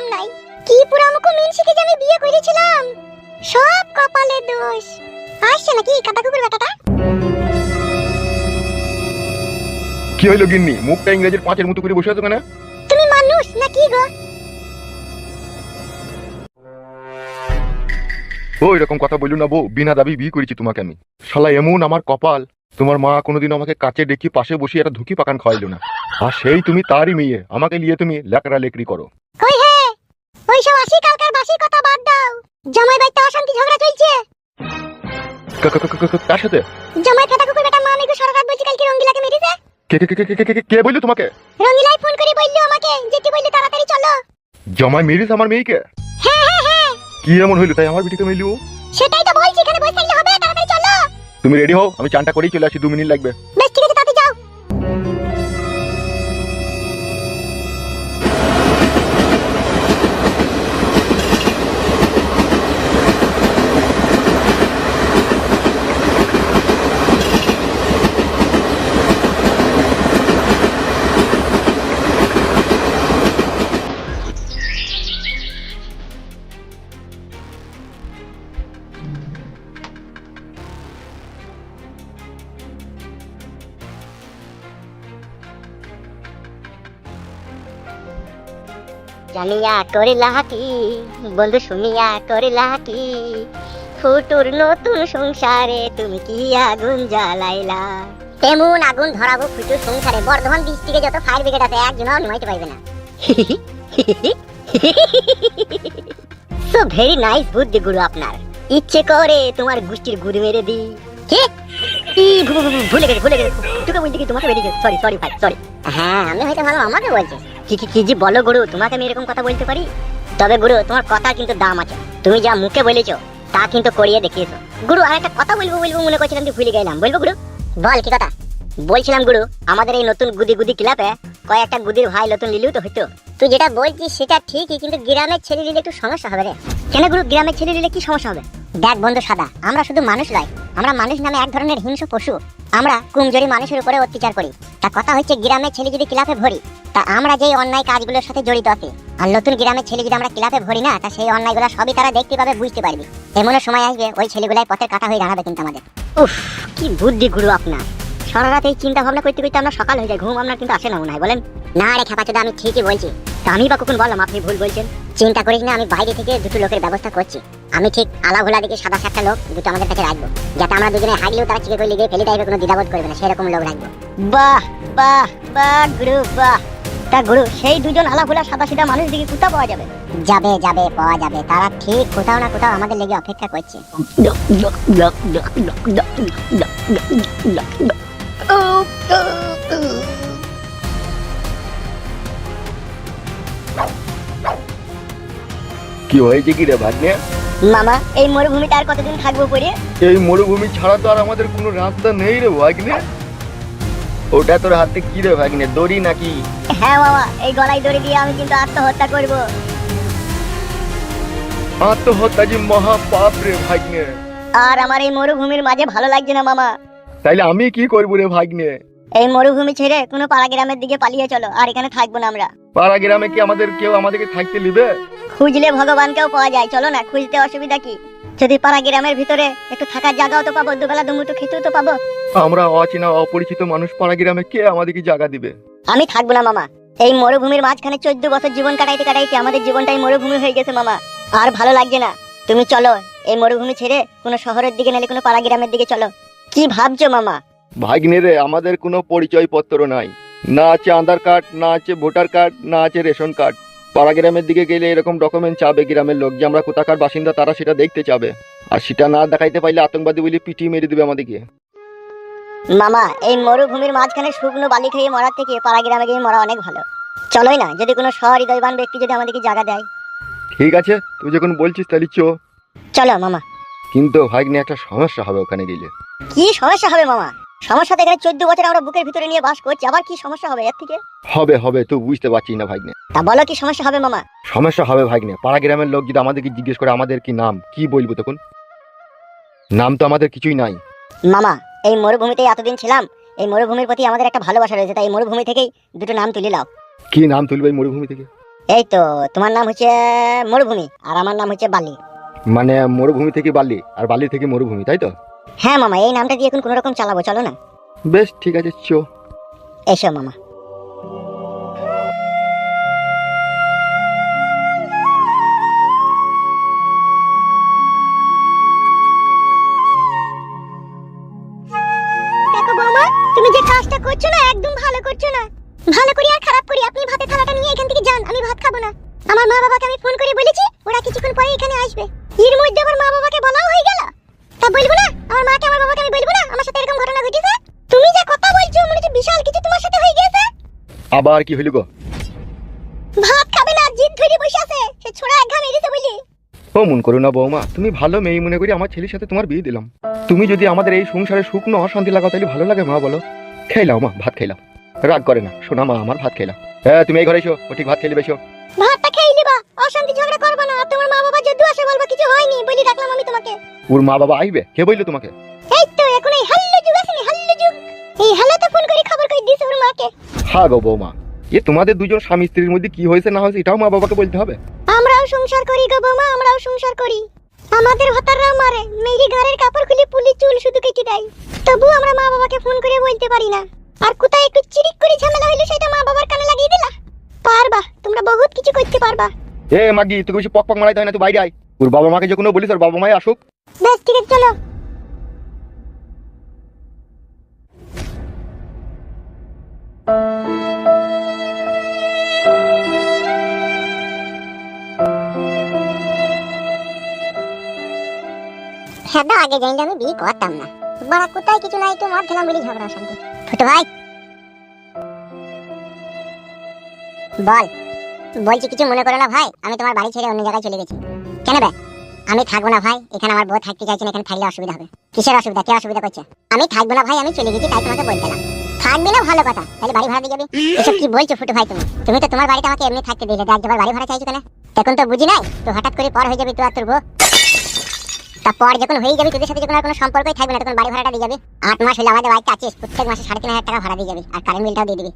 দাম নাই। কি পুরামুখো মিনসিকে যে আমি বিয়ে করেছিলাম? সব কপালে দোষ। আসছে নাকি কাটা কুকুর বেটাটা কি হইল গিন্নি? মুখটা ইংরেজির পাঁচের মতো করে বসে আছো কেন? তুমি মানুষ না কি গো? ও এরকম কথা বলল না বউ। বিনা দাবি বিয়ে করেছি তোমাকে আমি। শালা এমন আমার কপাল। তোমার মা কোনোদিন আমাকে কাছে ডেকে পাশে বসিয়ে একটা ধুকি পাকান খাওয়াইলো না। আর সেই তুমি তারই মেয়ে। আমাকে নিয়ে তুমি লেকড়া লেকড়ি করো। কই হে? ওইসব আসি কালকার বাসি কথা বাদ দাও। জামাই বাইতে অশান্তি ঝগড়া চলছে। কার সাথে? জামাই কাটা কুকুর বেটা মা আমাকে সারা রাত বলছি কালকে রঙ্গিলাকে মেরেছে। কে কে কে কে- কে- কে- বলল তোমাকে? রঙ্গিলাই ফোন করে বলল আমাকে যেতে বললে তাড়াতাড়ি চলো। জমায় মেরিস আমার মেয়েকে? হ্যাঁ হ্যাঁ হ্যাঁ। কি এমন হইল তাই আমার বিটিকে মেলিও সেটাই তো বলছি এখানে বসে থাকলে হবে তাড়াতাড়ি চলো। তুমি রেডি হও আমি চানটা করেই চলে আসি দু মিনিট লাগবে। জানিয়া করিলা কি বন্ধু শুনিয়া করিলা কি ফুটুর নতুন সংসারে তুমি কি আগুন জ্বালাইলা? তেমন আগুন ধরাবো ফুটুর সংসারে বর্ধমান ডিস্ট্রিক্টে যত ফায়ার ব্রিগেড আছে একজনও নিমাইতে পারবে না। সো ভেরি নাইস বুদ্ধি গুরু আপনার। ইচ্ছে করে তোমার গোষ্ঠীর গুরু মেরে দি কে? ভুলে গেছে ভুলে গেছে। তোকে কি তোমাকে বেরিয়ে সরি সরি ভাই সরি হ্যাঁ আমি হয়তো ভালো আমাকে বলছে। কি কি কি যে বলো গুরু, তোমাকে আমি এরকম কথা বলতে পারি? তবে গুরু, তোমার কথা কিন্তু দাম আছে। তুমি যা মুখে বলেছ, তা কিন্তু করিয়ে দেখিয়েছো। গুরু আর একটা কথা বলব বলব, মনে করছিলাম যে ভুলে গেলাম। বলব গুরু? বল, কি কথা? বলছিলাম গুরু, আমাদের এই নতুন গুদি গুদি ক্লাবে কয়েকটা গুদির ভাই নতুন লিলিও তো হইতো। তুই যেটা বলছিস, সেটা ঠিকই, কিন্তু গ্রামের ছেলে নিলে একটু সমস্যা হবে রে। কেন গুরু, গ্রামের ছেলে নিলে কি সমস্যা হবে? দেখ বন্ধু সাদা, আমরা শুধু মানুষ নয়, আমরা মানুষ নামে এক ধরনের হিংস্র পশু। আমরা কুমজোরি মানুষের উপরে অত্যাচার করি। তা কথা হচ্ছে, গ্রামের ছেলে যদি ক্লাবে ভরি তা আমরা যেই অন্যায় কাজগুলোর সাথে জড়িত আছি আর নতুন গ্রামের ছেলে যদি আমরা ক্লাবে ভরি না তা সেই অন্যায়গুলো সবই তারা দেখতে পাবে বুঝতে পারবে। এমনও সময় আসবে ওই ছেলেগুলাই পথের কাটা হয়ে দাঁড়াবে কিন্তু আমাদের। উফ কি বুদ্ধি গুরু আপনার। সারা রাত এই চিন্তা ভাবনা করতে করতে আমরা সকাল হয়ে যায় ঘুম আপনার কিন্তু আসে না মনে হয় বলেন। না রে খেপা আমি ঠিকই বলছি। তা আমি বা কখন বললাম আপনি ভুল বলছেন? চিন্তা করিস না আমি বাইরে থেকে দুটো লোকের ব্যবস্থা করছি। আমি ঠিক আলাভোলা দিকে সাদা সাতটা লোক দুটো আমাদের কাছে রাখব। যাতে আমরা দুজনে হারলেও তারা চিকে করে লিগে ফেলে দেবে কোনো দ্বিধাবোধ করবে না সেরকম লোক রাখব। বাহ বাহ বাহ গুরু বাহ। তা গুরু সেই দুজন আলাভোলা সাদা সিধা মানুষ দিকে কোথাও পাওয়া যাবে। যাবে যাবে পাওয়া যাবে। তারা ঠিক কোথাও না কোথাও আমাদের লেগে অপেক্ষা করছে। কি হয়েছে কি রে ভাগ্নে? মামা এই মরুভূমিতে আর কতদিন থাকব পরে? এই মরুভূমি ছাড়া তো আর আমাদের কোনো রাস্তা নেই রে ভাগ্নে। ওটা তোর হাতে কি রে ভাগ্নে দড়ি নাকি? হ্যাঁ বাবা এই গলায় দড়ি দিয়ে আমি কিন্তু আত্মহত্যা করব। আত্মহত্যা যে মহা পাপ রে ভাগ্নে। আর আমার এই মরুভূমির মাঝে ভালো লাগছে না মামা। তাইলে আমি কি করব রে ভাগ্নে? এই মরুভূমি ছেড়ে কোনো পাড়া গ্রামের দিকে পালিয়ে চলো আর এখানে থাকব না আমরা। পাড়া গ্রামে কি আমাদের কেউ আমাদেরকে থাকতে নিবে? খুঁজলে ভগবানকেও পাওয়া যায় চলো না খুঁজতে অসুবিধা কি? যদি পাড়া গ্রামের ভিতরে একটু থাকার জায়গাও তো পাবো দুবেলা দুমুটো খেতেও তো পাবো। আমরা অচেনা অপরিচিত মানুষ পাড়া গ্রামে কে আমাদেরকে জায়গা দিবে? আমি থাকব না মামা। এই মরুভূমির মাঝখানে চোদ্দ বছর জীবন কাটাইতে কাটাইতে আমাদের জীবনটাই মরুভূমি হয়ে গেছে মামা। আর ভালো লাগছে না। তুমি চলো এই মরুভূমি ছেড়ে কোনো শহরের দিকে নাহলে কোনো পাড়া গ্রামের দিকে চলো। কি ভাবছ মামা? ভাগ্নে রে আমাদের কোনো পরিচয় পত্র নাই। না আছে আধার কার্ড না আছে ভোটার কার্ড না আছে রেশন কার্ড। পাড়া গ্রামের দিকে গেলে এরকম ডকুমেন্ট চাবে গ্রামের লোক যে আমরা কোথাকার বাসিন্দা তারা সেটা দেখতে চাবে। আর সেটা না দেখাইতে পারলে আতঙ্কবাদী বলে পিটিয়ে মেরে দিবে আমাদেরকে। মামা এই মরুভূমির মাঝখানে শুকনো বালি খেয়ে মরার থেকে পাড়া গ্রামে গিয়ে মরা অনেক ভালো। চলোই না যদি কোনো সহৃদয়বান ব্যক্তি যদি আমাদেরকে জায়গা দেয়। ঠিক আছে তুই যখন বলছিস তাহলে চো। চলো মামা। কিন্তু ভাগ্নে একটা সমস্যা হবে ওখানে গেলে। কি সমস্যা হবে মামা? সমস্যা তো এখানে চোদ্দ বছর আমরা বুকের ভিতরে নিয়ে বাস করছি আবার কি সমস্যা হবে এর থেকে? হবে হবে তুই বুঝতে পারছিস না ভাগ্নে। তা বলো কি সমস্যা হবে মামা? সমস্যা হবে ভাগ্নে। পাড়া গ্রামের লোক যদি আমাদেরকে জিজ্ঞেস করে আমাদের কি নাম কি বলব তখন? নাম তো আমাদের কিছুই নাই। মামা এই মরুভূমিতে এতদিন ছিলাম এই মরুভূমির প্রতি আমাদের একটা ভালোবাসা রয়েছে তাই এই মরুভূমি থেকেই দুটো নাম তুলে নাও। কি নাম তুলবে এই মরুভূমি থেকে? এই তো তোমার নাম হচ্ছে মরুভূমি আর আমার নাম হচ্ছে বালি। মানে মরুভূমি থেকে বালি আর বালি থেকে মরুভূমি তাই তো? হ্যাঁ মামা এই নামটা দিয়ে এখন কোনো রকম চালাবো চলো না। বেশ ঠিক আছে চো। এসো মামা। আবার কি হইল গো? ভাত খাবে না জিদ ধরে বসে আছে। সে ছোড়া এক ঘা মেরেছে বলি ও মন করো না বৌমা তুমি ভালো মেয়ে মনে করি আমার ছেলের সাথে তোমার বিয়ে দিলাম। তুমি যদি আমাদের এই সংসারে শুকনো অশান্তি লাগাও তাহলে ভালো লাগে মা বলো। খেলাও মা ভাত খেলাম রাগ করে না শোনা মা আমার ভাত খেলাম হ্যাঁ তুমি এই ঘরে এসো ও ঠিক ভাত খেলে বেশো ভাতটা খেয়ে নিবা অশান্তি ঝগড়া করবা না। আর তোমার মা বাবা যদি আসে বলবা কিছু হয়নি বলি রাখলাম আমি তোমাকে। ওর মা বাবা আইবে কে বলল তোমাকে? এই তো এখন এই হাল্লু যুগ আসেনি হাল্লু যুগ এই হালাতে ফোন করে খবর করে দিয়েছে ওর মাকে? হা গো বৌমা। এ তোমাদের দুজন স্বামী স্ত্রীর মধ্যে কি হয়েছে না হয়েছে এটাও মা বাবাকে বলতে হবে? আমরাও সংসার করি গো বৌমা আমরাও সংসার করি। আমাদের ভাতাররা মারে মেরি ঘরের কাপড় খুলে পুলি চুল শুধু কেটে দেয়। তবু আমরা মা বাবাকে ফোন করে বলতে পারি না। আর কোথায় একটু চিরিক করে ঝামেলা হইল সেটা মা বাবার কানে লাগিয়ে দিলা? পারবা তোমরা বহুত কিছু করতে পারবা। এ মাগি তুই বেশি পক পক মারাইতে হয় না তুই বাইরে আয়। ওর বাবা মাকে যখন বলিস ওর বাবা মাই আসুক। বেশ ঠিক আছে চলো। হ্যাঁ দা আগে জানলে আমি বিয়ে করতাম না। বাড়া, কোথায় কিছু নাই তো মদ খেলাম বলি ঝগড়া অশান্তি ছোট ভাই। বল, বলছি, কিছু মনে করো না ভাই, আমি তোমার বাড়ি ছেড়ে অন্য জায়গায় চলে গেছি। কেন বে? আমি থাকব না ভাই, এখানে আমার বউ থাকতে চাইছে এখানে থাকলে অসুবিধা হবে। কিসের অসুবিধা? কে অসুবিধা করছে? আমি থাকব না ভাই, আমি চলে গেছি, তাই তোমাকে বলছিলাম থাকবি না, ভালো কথা। তাহলে বাড়ি ভাড়া দিয়ে যাবি? এসব কি বলছো ফুটু ভাই তুমি? তুমি তো তোমার বাড়িতে আমাকে এমনি থাকতে দিলে, দেখ বাড়ি ভাড়া চাইছো কেন? তখন তো বুঝি নাই, তো হঠাৎ করে পর হয়ে যাবি তুই আর তোর বউ। তারপর যখন হয়ে যাবে, তোদের সাথে যখন আর কোনো সম্পর্কই থাকবে না, তখন বাড়ি ভাড়াটা দিয়ে যাবে। আট মাস হলে আমাদের বাড়িতে আছিস, প্রত্যেক মাসে সাড়ে তিন টাকা ভাড়া দিয়ে যাবে, আর কারেন্ট বিলটাও দিয়ে দিবি।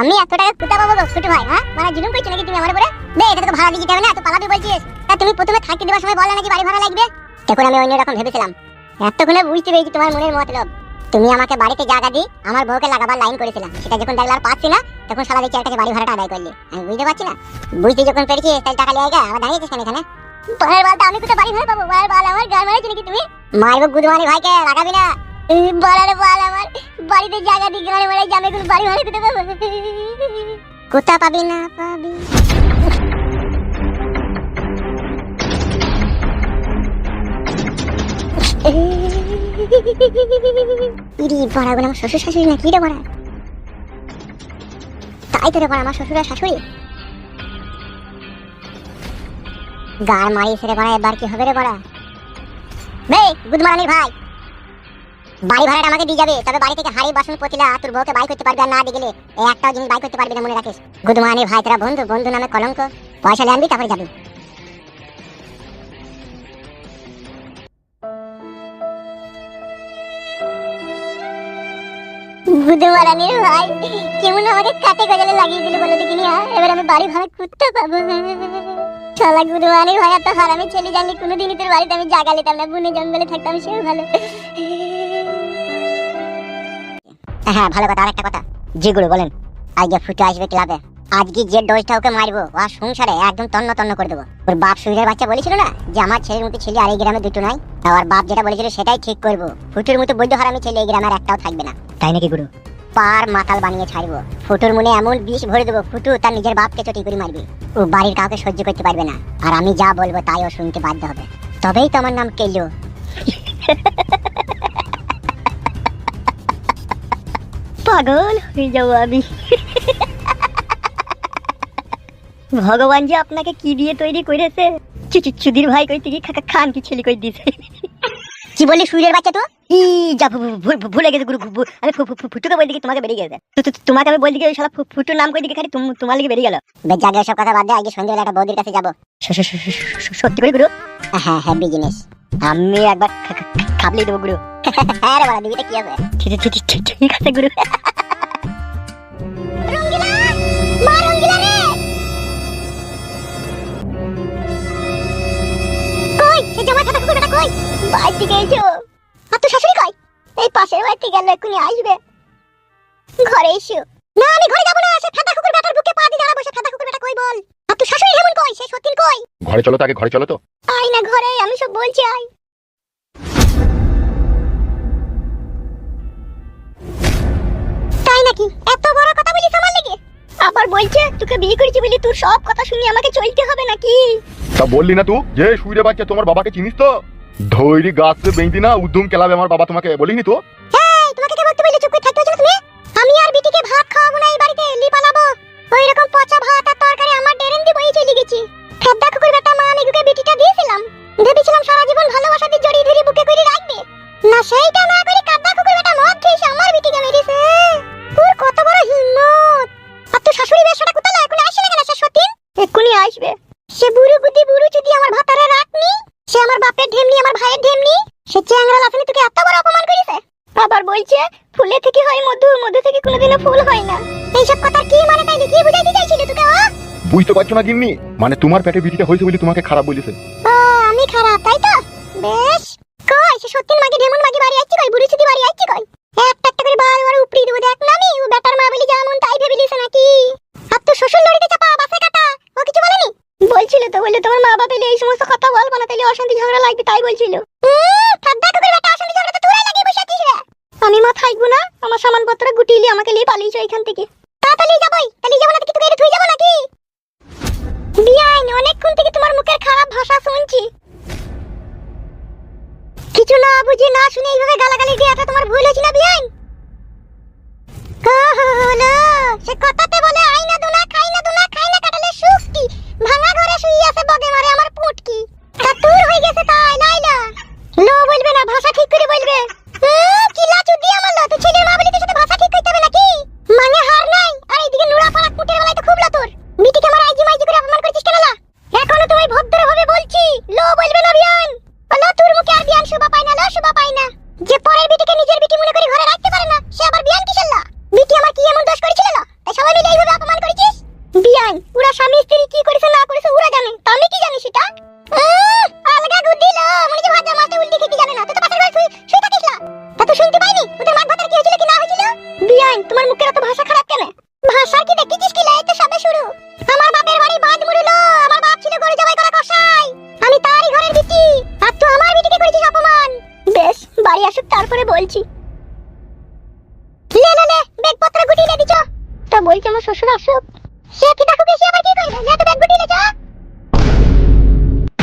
আমি এত টাকা কোথা পাবো ছোট ভাই হ্যাঁ? মানে জুলুম করছ নাকি তুমি আমার উপরে? দে, এটা তোকে ভাড়া দিয়ে দিতে হবে না তো পালাবি বলছিস। তা তুমি প্রথমে থাকতে দেওয়ার সময় বললে নাকি বাড়ি ভাড়া লাগবে? তখন আমি অন্য রকম ভেবেছিলাম। এতক্ষণে বুঝতে পেরেছি তোমার মনের মতলব তুমি আমাকে বাড়িতে জায়গা দিয়ে আমার বউকে লাগাবার লাইন করেছিলাম সেটা যখন দেখলে আর পাচ্ছি না, তখন সালা দেখছি একটা বাড়ি ভাড়াটা আদায় করলি। আমি বুঝতে পারছি না? বুঝতে যখন পেরেছি তাহলে টাকা লিয়ে গা, আবার দাঁড়িয়েছিস কেন এখানে? পরের বালটা আমি কোথায় বাড়ি ভাড়া পাবো? পরের বাল আমার গান মারেছি নাকি তুমি? মারবো গুদমানি ভাইকে লাগাবি না। বলার বাল আমার, বাড়িতে জায়গা দিয়ে গাড়ি মারাই যাবে কোনো বাড়ি ভাড়া দিতে পারব। কোথা পাবি না পাবি? ইরি বড়াগুলো আমার শ্বশুর শাশুড়ি না, কি রে বড়া? তাই তো রে বড়া, আমার শ্বশুর আর শাশুড়ি? গার মারি সেরে বড়া এবার কি হবে রে বড়া? বে গুদমারানির ভাই। বাড়ি ভাড়াটা আমাকে দিয়ে যাবে, তবে বাড়ি থেকে হাড়ি বাসন পতিলা তোর বউকে বাই করতে পারবি আর না দিয়ে এই একটাও জিনিস বাই করতে পারবি না মনে রাখিস। গুদমারানির ভাই, তোরা বন্ধু বন্ধু নামে কলঙ্ক, পয়সা নিয়ে আনবি, তারপরে যাবি। এবার আমি বাড়ি ভাড়া করতে পাবো। শালা গুদমারানির ভাই এত হারামি ছেলে কোনোদিনই তোর বাড়িতে আমি না। জঙ্গলে থাকতাম, সেও ভালো। হ্যাঁ ভালো কথা কথা। গুরু বলেন, আজকে ফুটে আসবে ক্লাবে। আজকে যে ডোজটা ওকে মারবো, ও সংসারে একদম তন্ন তন্ন করে দেবো। ওর বাপ সুবিধার বাচ্চা বলেছিল না যে, আমার ছেলের মতো ছেলে আর এই গ্রামে দুটো নাই। আর বাপ যেটা বলেছিল সেটাই ঠিক করব। ফুটুর মতো বৈধ হারামি ছেলে এই গ্রামের একটাও থাকবে না। তাই নাকি গুরু? পার মাতাল বানিয়ে ছাড়বো। ফুটুর মনে এমন বিষ ভরে দেবো, ফুটু, তার নিজের বাপকে চটি করে মারবে। ও বাড়ির কাউকে সহ্য করতে পারবে না। আর আমি যা বলব তাই ও শুনতে বাধ্য হবে। তবেই তো আমার নাম কেলো। পাগল হয়ে যাব আমি। ভগবান যে আপনাকে কি দিয়ে তৈরি করেছে? চুদির ভাই কই থেকে খাকা খান কি ছেলে কই দিছে? কি বললি সুরের বাচ্চা তো? ই যা ভুলে গেছে গুরু আমি ফুটুকে বই তোমাকে বেরিয়ে গেছে? তোমাকে আমি বই দিকে ফুটুর নাম করে দিকে খালি তোমার দিকে বেরিয়ে গেল। জাগে সব কথা বাদ দে আজকে সন্ধ্যেবেলা একটা বৌদির কাছে যাব। সত্যি করে গুরু? হ্যাঁ হ্যাঁ, হ্যাঁ বিজনেস। আমি একবার খাবলি দেবো গুরু। হ্যাঁ রে কি হবে? ঠিক আছে গুরু। বাড়ি থেকে এসো। আর তো শাশুড়ি কই এই পাশের বাড়িতে গেল এক্ষুনি আসবে। ঘরে এসো। না আমি ঘরে যাব না সে ফাটা কুকুর বেটার বুকে পা দিয়ে দাঁড়াবো সে ফাটা কুকুর বেটা কই বল? আর তো শাশুড়ি হেমন কই? সে সতীন কই? ঘরে চলো তো আগে ঘরে চলো তো। আয় না ঘরে আমি সব বলছি আয়। তাই নাকি? এত বড় কথা বলিস আমার লেগে? আবার বলছে তোকে বিয়ে করেছি বলি তোর সব কথা শুনে আমাকে চলতে হবে নাকি? তা বললি না তুই? যে শুইরে বাচ্চা তোমার বাবাকে চিনিস তো? ধৈরি গাছ বেঁধি না, উদ্যম কেলাবে আমার বাবা তোমাকে, বলিনি তো? আমি আর বিটিকে ভাত না আমার সারা জীবন ভালোবাসা জড়িয়ে ধরে রাখবে। না সেইটা না করে কাদ্দা কুকুর বেটা মদ খেয়ে আমার এক্ষুনি আসবে। সে বুড়ো বুদ্ধি বুড়ো চুদি আমার ভাতারে রাখনি সে আমার বাপের ঢেমনি আমার ভাইয়ের ঢেমনি? সে চ্যাংরা লাফানি তোকে এত বড় অপমান করেছে। আবার বলছে ফুলে থেকে হয় মধু মধু থেকে কোনোদিনও ফুল হয় না। এইসব কথা কি মানে তাই কি বুঝাইতে চাইছিল তোকে ও বুঝতে পারছ না গিন্নি? মানে তোমার পেটে বিটিটা হয়েছে বলে তোমাকে খারাপ বলেছে। ও, আমি খারাপ তাই তো? বেশ। কই সে সত্যিন মাগি ঢেমন মাগি বাড়ি আসছে কই? বুড়ি চুদি বাড়ি আসছে কই? একটা একটা করে বার বার উপরি দেবো দেখ না আমি ও বেটার মা বলি যেমন তাই ভেবে লিছে নাকি আর তো শ্বশুর লড়িতে চাপা বাসে কাটা ও কিছু বলেনি বলছিল তো বললে তোমার মা বাবা এলে এই সমস্ত কথা বলব না তাহলে অশান্তি ঝগড়া লাগবে তাই বলছিল উম, ঠাড্ডা কুকুর বেটা অশান্তি ঝগড়া তো তোরাই লাগিয়ে বসে আছিস রে। আমি মা থাকব না, আমার সামানপত্র গুটিয়ে আমাকে নিয়ে পালিয়েছো এখান থেকে। তাড়াতাড়ি যাবই, তাহলে যাব না কি তোকে থুই যাব নাকি? বিয়াইন, অনেকক্ষণ থেকে তোমার মুখের খারাপ ভাষা শুনছি। কিছু না বুঝি, না শুনে এইভাবে গালাগালি দেওয়াটা তোমার ভুল হয়েছে না, বিয়াইন? হলো সে কথাতে বলে আইনা দুনা খাই না দুনা খাই না কাটালে সুখটি ভাঙা ঘরে শুই আছে বগে মারে আমার পুটকি। তা তোর হয়ে গেছে তাই।